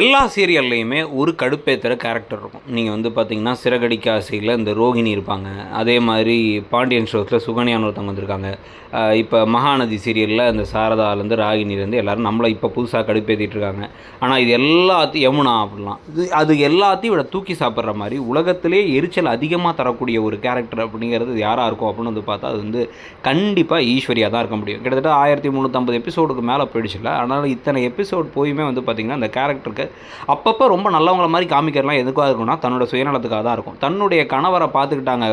எல்லா சீரியல்லையுமே ஒரு கடுப்பேற்றுற கேரக்டர் இருக்கும். நீங்கள் வந்து பார்த்தீங்கன்னா சிறகடிக்க ஆசையில் இந்த ரோகிணி இருப்பாங்க. அதே மாதிரி பாண்டியன் ஷோஸில் சுகன்யான் ஒருத்தவங்க வந்திருக்காங்க. இப்போ மகாநதி சீரியலில் இந்த சாரதாலேருந்து ராகினிலேருந்து எல்லாரும் நம்மளை இப்போ புதுசாக கடுப்பேற்றிட்டு இருக்காங்க. ஆனால் இது எல்லாத்தையும் யமுனா அப்படிலாம். இது அது எல்லாத்தையும் விட தூக்கி சாப்பிட்ற மாதிரி உலகத்திலே எரிச்சல் அதிகமாக தரக்கூடிய ஒரு கேரக்டர் அப்படிங்கிறது யாராக இருக்கும் அப்படின்னு வந்து பார்த்தா அது வந்து கண்டிப்பாக ஈஸ்வரியாக தான் இருக்க முடியும். கிட்டத்தட்ட ஆயிரத்தி முந்நூற்றம்பது எபிசோடுக்கு மேலே போயிடுச்சுல அதனால் இத்தனை எபிசோட் போயுமே வந்து பார்த்திங்கன்னா அந்த கேரக்டருக்கு அப்பப்போ ரொம்ப நல்லவங்கள மாதிரி காமிக்கிறலாம் எதுக்காக இருக்கும்னா தன்னோட சுயநலத்துக்காக தான் இருக்கும். தன்னுடைய கணவரை பார்த்துக்கிட்டாங்க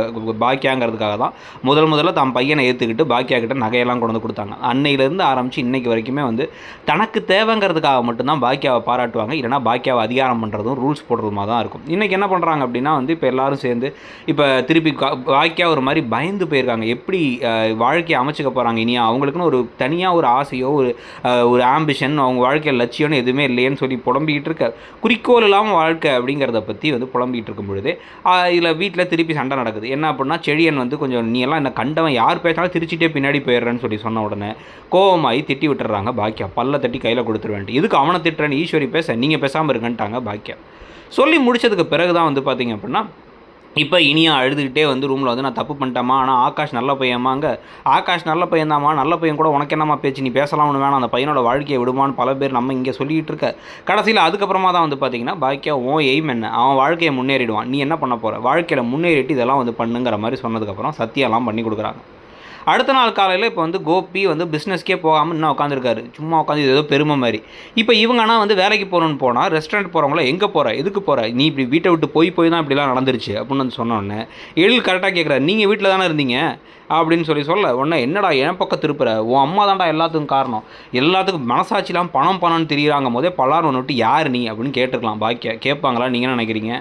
பாக்கியாங்கிறதுக்காக தான் முதல் முதல்ல தன் பையனை ஏற்றுக்கிட்டு பாக்கியா கிட்ட நகையெல்லாம் கொண்டு வந்து கொடுத்தாங்க. அன்னையிலேருந்து ஆரம்பித்து இன்னைக்கு வரைக்குமே வந்து தனக்கு தேவைங்கிறதுக்காக மட்டும்தான் பாக்கியாவை பாராட்டுவாங்க. இல்லைனா பாக்கியாவை அதிகாரம் பண்ணுறதும் ரூல்ஸ் போடுறதுமா தான் இருக்கும். இன்றைக்கி என்ன பண்ணுறாங்க அப்படின்னா வந்து இப்போ எல்லாரும் சேர்ந்து இப்போ திருப்பி பாக்கியா ஒரு மாதிரி பயந்து போயிருக்காங்க. எப்படி வாழ்க்கையை அமைச்சுக்க போகிறாங்க இனியா? அவங்களுக்குன்னு ஒரு தனியாக ஒரு ஆசையோ ஒரு ஒரு ஆம்பிஷன் அவங்க வாழ்க்கையில் லட்சியம்னு எதுவுமே இல்லையேன்னு சொல்லி பண்ணிகிட்டு இருக்க குறிக்கோள் இல்லாமல் வாழ்க்கை அப்படிங்கிறத பற்றி வந்து புலம்பிகிட்டு இருக்கும் பொழுது இதில் வீட்டில் திருப்பி சண்டை நடக்குது. என்ன அப்படின்னா செழியன் வந்து கொஞ்சம் நீ எல்லாம் என்ன கண்டவன் யார் பேசினாலும் திருச்சிட்டே பின்னாடி போயிடுறேன்னு சொல்லி சொன்ன உடனே கோவமாயி திட்டி விட்டுறாங்க பாக்கியா பல்ல தட்டி கையில் கொடுத்துருவேன்ட்டு இதுக்கு அவனை திட்டுறேன்னு ஈஸ்வரி பேச நீங்கள் பேசாமல் இருங்கன்ட்டாங்க பாக்கியா சொல்லி முடிச்சதுக்கு பிறகு தான் வந்து பார்த்தீங்க அப்படின்னா இப்போ இனியா அழுதுகிட்டே வந்து ரூமில் வந்து நான் தப்பு பண்ணிட்டேம்மா ஆனால் ஆகாஷ் நல்ல பையன்மாங்க. ஆகாஷ் நல்ல பையன்தாம்மா நல்ல பையன் கூட உனக்கு என்னம்மா பேச்சு? நீ பேசலாம்னு வேணாம் அந்த பையனோட வாழ்க்கையை விடுமான்னு பல பேர் நம்ம இங்கே சொல்லிகிட்டு இருக்க. கடைசியில் அதுக்கப்புறமா தான் வந்து பார்த்தீங்கன்னா பாக்கியா உன் எய்ம் என்ன? அவன் வாழ்க்கையை முன்னேறிடுவான். நீ என்ன பண்ண போகிற வாழ்க்கையில் முன்னேறிட்டு இதெல்லாம் வந்து பண்ணுங்கிற மாதிரி சொன்னதுக்கப்புறம் சத்தியெல்லாம் பண்ணி கொடுக்குறாங்க. அடுத்த நாள் காலையில் இப்போ வந்து கோபி வந்து பிஸ்னஸ்க்கே போகாமல் இன்னும் உட்காந்துருக்காரு சும்மா உட்காந்து ஏதோ பெருமை மாதிரி. இப்போ இவங்க ஆனால் வந்து வேலைக்கு போகணுன்னு போனால் ரெஸ்டாரண்ட் போகிறவங்கள எங்கே போகிற எதுக்கு போகிற நீ இப்படி வீட்டை விட்டு போய் போய் தான் இப்படிலாம் நடந்துருச்சு அப்படின்னு வந்து சொன்னோடனே எழில் கரெக்டாக கேட்குறாரு நீங்கள் வீட்டில் தானே இருந்தீங்க? அப்படின்னு சொல்லி சொல்ல உடனே என்னடா என் பக்கம் திருப்புற? உன் அம்மா தான்டா எல்லாத்துக்கும் காரணம். எல்லாத்துக்கும் மனசாட்சிலாம் பணம் பணம்னு தெரியுறாங்க போதே பலார் ஒன்று விட்டு யார் நீ? அப்படின்னு கேட்டுருக்கலாம் பாக்கியா கேட்பாங்களா? நீங்கள் என்ன நினைக்கிறீங்க?